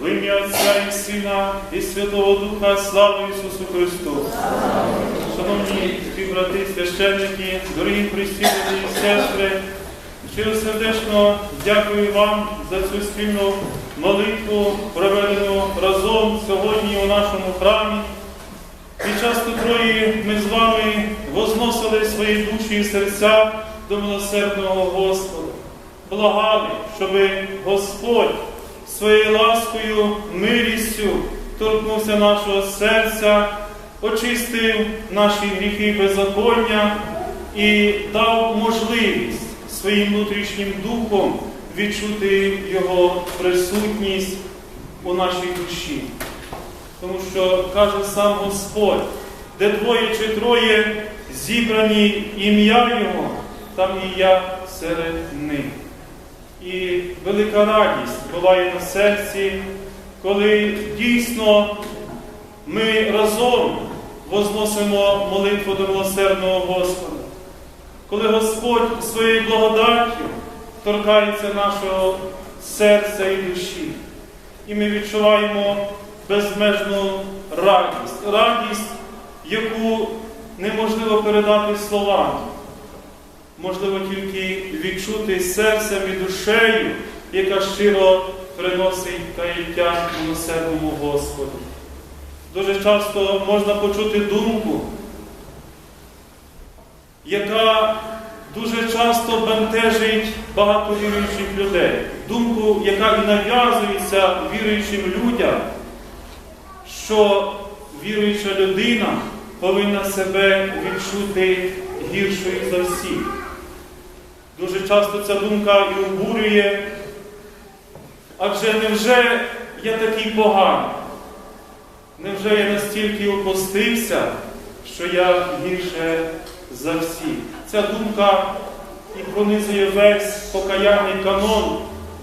В ім'я Отця і Сина і Святого Духа, слава Ісусу Христу! Шановні співбрати, священники, дорогі Христі, і сестри, щиро сердечно дякую вам за цю спільну молитву, проведену разом сьогодні у нашому храмі. Під час котрої ми з вами возносили свої душі і серця до милосердного Господа, благали, щоб Господь своєю ласкою, милістю торкнувся нашого серця, очистив наші гріхи беззаконня і дав можливість своїм внутрішнім духом відчути Його присутність у нашій душі. Тому що каже сам Господь, де двоє чи троє зібрані ім'я Його, там і я серед них. І велика радість буває на серці, коли дійсно ми разом возносимо молитву до милосердного Господа, коли Господь своєю благодаттю торкається нашого серця і душі, і ми відчуваємо безмежну радість, радість, яку неможливо передати словами. Можливо тільки відчути серцем і душею, яка щиро приносить каяття милосердному Господу. Дуже часто можна почути думку, яка дуже часто бентежить багато віруючих людей. Думку, яка і нав'язується віруючим людям, що віруюча людина повинна себе відчути гіршою за всіх. Дуже часто ця думка і обурює. Адже невже я такий поганий? Невже я настільки опустився, що я гірше за всіх? Ця думка і пронизує весь покаянний канон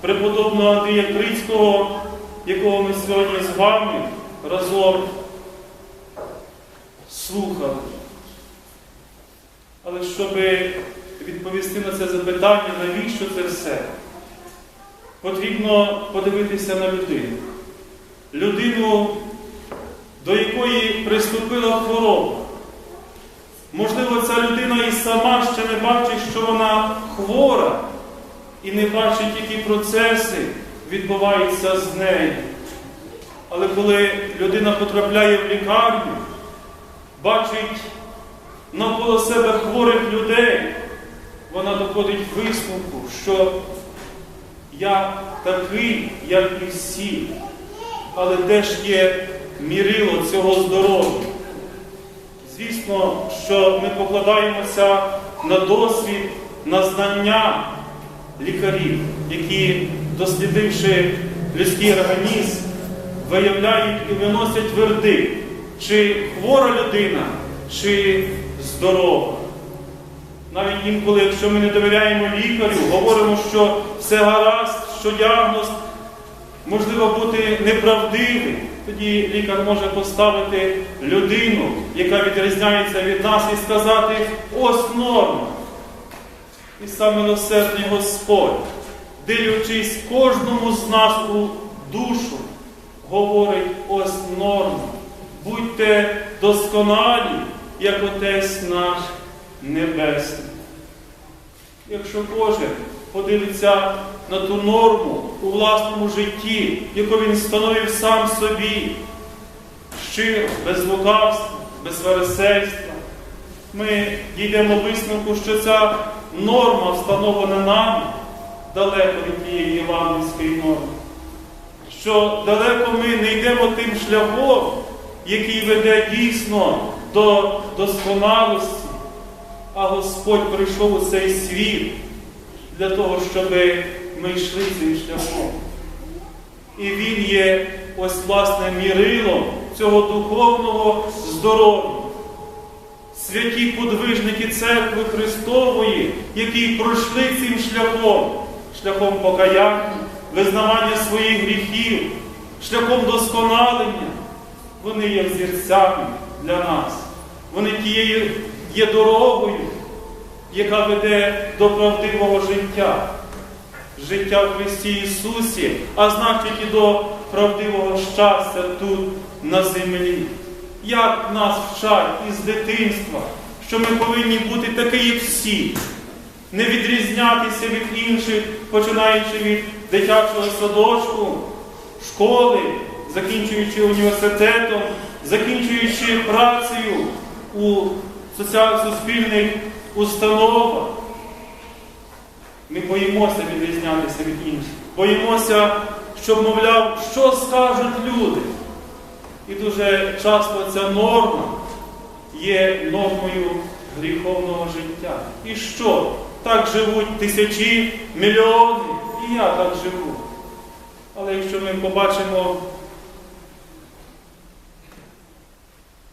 преподобного Андрія Крицького, якого ми сьогодні з вами разом слухали. Але щоб відповісти на це запитання, навіщо це все? Потрібно подивитися на людину. Людину, до якої приступила хвороба. Можливо, ця людина і сама ще не бачить, що вона хвора, і не бачить, які процеси відбуваються з нею. Але коли людина потрапляє в лікарню, бачить навколо себе хворих людей, вона доходить висновку, що я такий, як і всі, але теж є мірило цього здоров'я. Звісно, що ми покладаємося на досвід, на знання лікарів, які, дослідивши людський організм, виявляють і виносять вердикт, чи хвора людина, чи здорова. Навіть інколи, якщо ми не довіряємо лікарю, говоримо, що все гаразд, що діагноз можливо бути неправдивим, тоді лікар може поставити людину, яка відрізняється від нас, і сказати ось норма. І саме милосердний Господь, дивлячись кожному з нас у душу, говорить ось норма. Будьте досконалі, як Отець наш Небесний. Якщо кожен подивиться на ту норму у власному житті, яку він встановив сам собі, щиро, без лукавства, без вересельства, ми дійдемо висновку, що ця норма, встановлена нами, далеко від тієї євангельської норми. Що далеко ми не йдемо тим шляхом, який веде дійсно до досконалості, а Господь прийшов у цей світ для того, щоб ми йшли цим шляхом. І Він є ось власне мірилом цього духовного здоров'я. Святі подвижники церкви Христової, які пройшли цим шляхом, шляхом покаяння, визнавання своїх гріхів, шляхом досконалення, вони є взірцями для нас. Вони тією є дорогою, яка веде до правдивого життя, життя в Христі Ісусі, а значить і до правдивого щастя тут на землі. Як нас вчать із дитинства, що ми повинні бути такі, як всі, не відрізнятися від інших, починаючи від дитячого садочку, школи, закінчуючи університетом, закінчуючи працею у соціально-суспільних установах. Ми боїмося відрізнятися від інших. Боїмося, щоб, мовляв, що скажуть люди. І дуже часто ця норма є нормою гріховного життя. І що? Так живуть тисячі, мільйони, і я так живу. Але якщо ми побачимо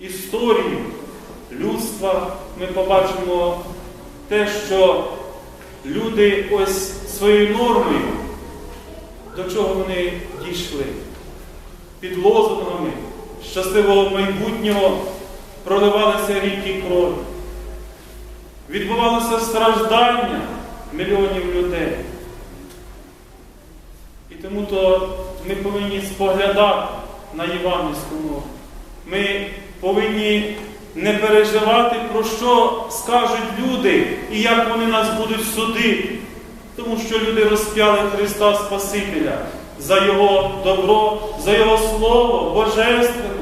історію людства, ми побачимо те, що люди ось своєю нормою, до чого вони дійшли. Під лозунгами щасливого майбутнього проливалися ріки крові. Відбувалося страждання мільйонів людей. І тому то ми повинні споглядати на євангельську мову. Ми повинні не переживати, про що скажуть люди і як вони нас будуть судити. Тому що люди розп'яли Христа Спасителя за Його добро, за Його Слово Божественне.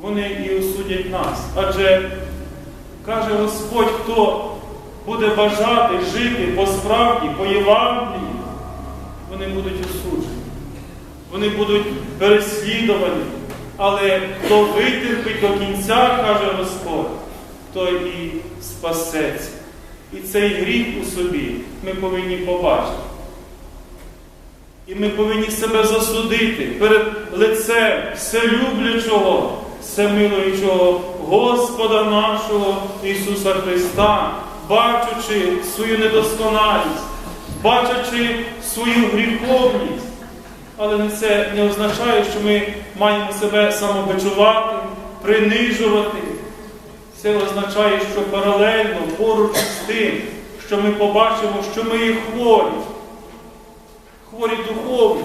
Вони і осудять нас. Адже каже Господь, хто буде бажати жити по справді, по Євангелії, вони будуть осуджені. Вони будуть переслідувані. Але хто витерпить до кінця, каже Господь, той і спасеться. І цей гріх у собі ми повинні побачити. І ми повинні себе засудити перед лицем вселюблячого, всемилуючого Господа нашого Ісуса Христа, бачачи свою недосконалість, бачачи свою гріховність. Але це не означає, що ми маємо себе самобичувати, принижувати. Це означає, що паралельно поруч з тим, що ми побачимо, що ми є хворі, хворі духовно,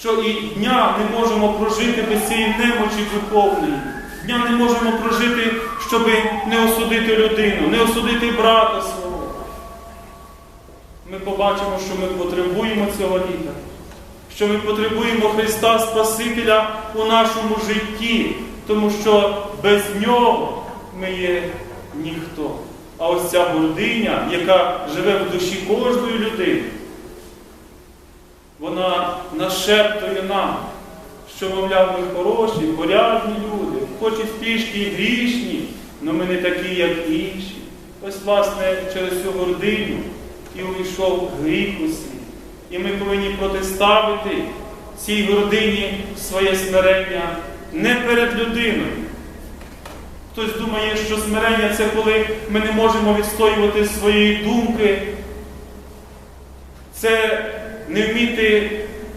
що і дня не можемо прожити без цієї немочі духовної. Дня не можемо прожити, щоб не осудити людину, не осудити брата свого. Ми побачимо, що ми потребуємо цього літа, що ми потребуємо Христа Спасителя у нашому житті, тому що без Нього ми є ніхто. А ось ця гординя, яка живе в душі кожної людини, вона нашептує нам, що, мовляв, ми хороші, порядні люди, хоч і трішки і грішні, але ми не такі, як інші. Ось, власне, через цю гординю і увійшов гріх у світ. І ми повинні протиставити цій гордині своє смирення не перед людиною. Хтось думає, що смирення це коли ми не можемо відстоювати свої думки, це не вміти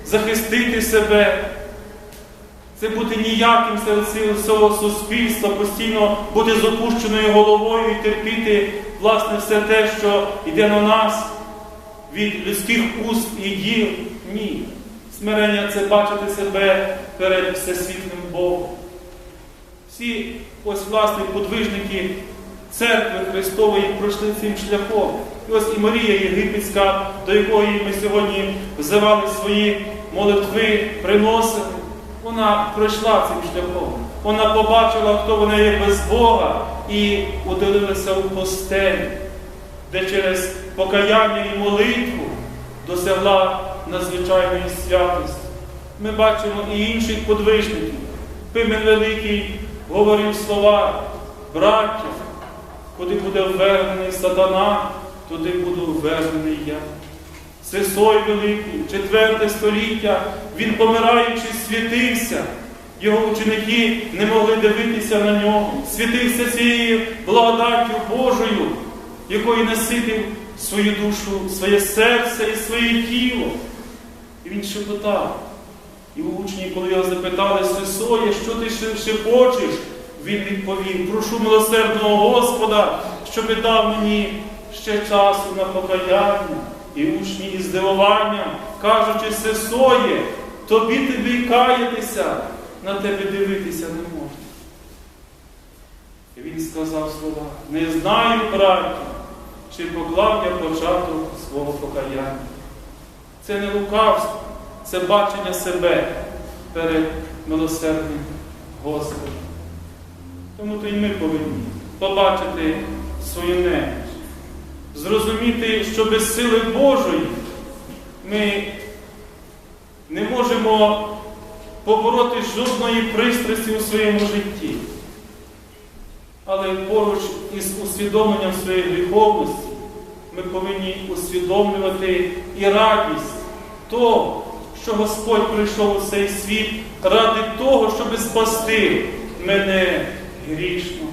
захистити себе, це бути ніяким серед цього суспільства, постійно бути з опущеною головою і терпіти, власне, все те, що йде на нас від людських уст і діл. Ні. Смирення це бачити себе перед всесвітним Богом. Всі ось власне подвижники церкви Христової пройшли цим шляхом. І ось і Марія Єгипетська, до якої ми сьогодні взивали свої молитви, приносили, вона пройшла цим шляхом. Вона побачила, хто вона є без Бога, і удалилася у постелі, де через покаяння і молитву досягла надзвичайної святості. Ми бачимо і інших подвижників. Пимен Великий говорив слова, браття, куди буде ввернений сатана, туди буду ввернений я. Сесой Великий, четверте століття, він помираючи, світився. Його ученики не могли дивитися на нього, світився цією благодаттю Божою, якою наситив свою душу, своє серце і своє тіло. І він шепотав. І учні, коли його запитали, Сесоє, що ти шепочеш? Він відповів, прошу милосердного Господа, щоби дав мені ще часу на покаяння. І учні із здивуванням кажучи, все соє, тобі тобі каятися, на тебе дивитися не можна. І він сказав слова, не знаю, браті, чи поклав я початок свого покаяння. Це не лукавство, це бачення себе перед милосердним Господом. Тому то й ми повинні побачити свою неміч, зрозуміти, що без сили Божої ми не можемо побороти жодної пристрасті у своєму житті. Але поруч із усвідомленням своєї гріховності ми повинні усвідомлювати і радість того, що Господь прийшов у цей світ ради того, щоб спасти мене грішно.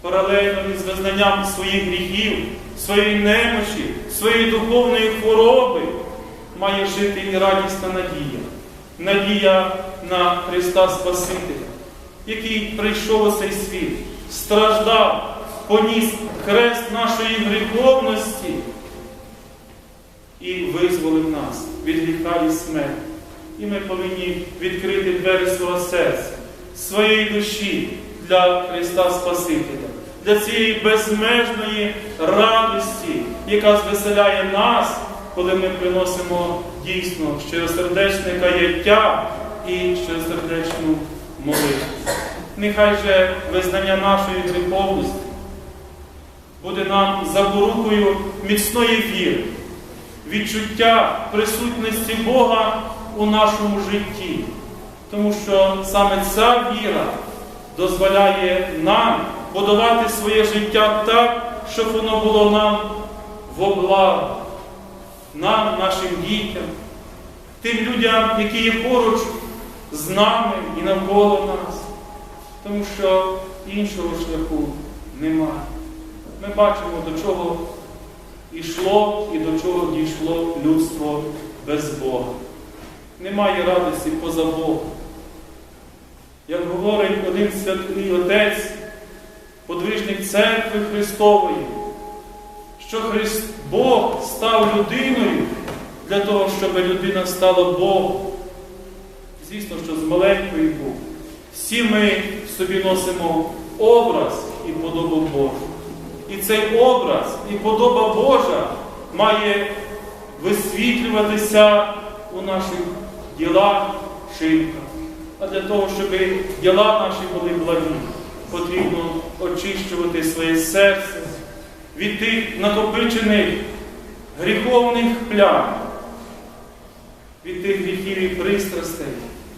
Паралельно із визнанням своїх гріхів, своєї немочі, своєї духовної хвороби має жити і радісна надія. Надія на Христа Спасителя, який прийшов у цей світ, страждав, поніс хрест нашої гріховності і визволив нас від гріха і смерті. І ми повинні відкрити двері свого серця, своєї душі для Христа Спасителя, для цієї безмежної радості, яка звеселяє нас, коли ми приносимо дійсно щиросердечне каяття і щиросердечну молитву. Нехай же визнання нашої гріховності буде нам запорукою міцної віри, відчуття присутності Бога у нашому житті. Тому що саме ця віра дозволяє нам будувати своє життя так, щоб воно було нам в облагу, нам, нашим дітям, тим людям, які є поруч з нами і навколо нас. Тому що іншого шляху немає. Ми бачимо, до чого йшло і до чого дійшло людство без Бога. Немає радості поза Богом. Як говорить один святий Отець, подвижник церкви Христової, що Христ Бог став людиною для того, щоб людина стала Богом. Звісно, що з маленької був. Всі ми собі носимо образ і подобу Божу. І цей образ і подоба Божа має висвітлюватися у наших ділах, вчинках. А для того, щоб діла наші були благі, потрібно очищувати своє серце від тих накопичених гріховних плям, від тих гріхів і пристрастей,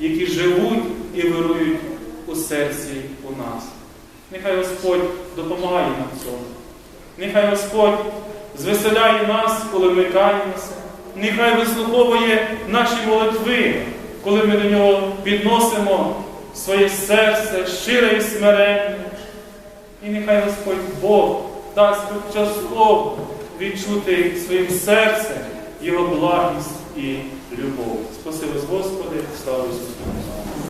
які живуть і вирують у серці у нас. Нехай Господь допомагає нам цьому. Нехай Господь звеселяє нас, коли ми каємося. Нехай вислуховує наші молитви, коли ми до нього підносимо своє серце, щире і смиренне. І нехай Господь Бог дасть частково відчути своїм серцем Його благість і любов. Спасибо, Господи, слава Ісусу!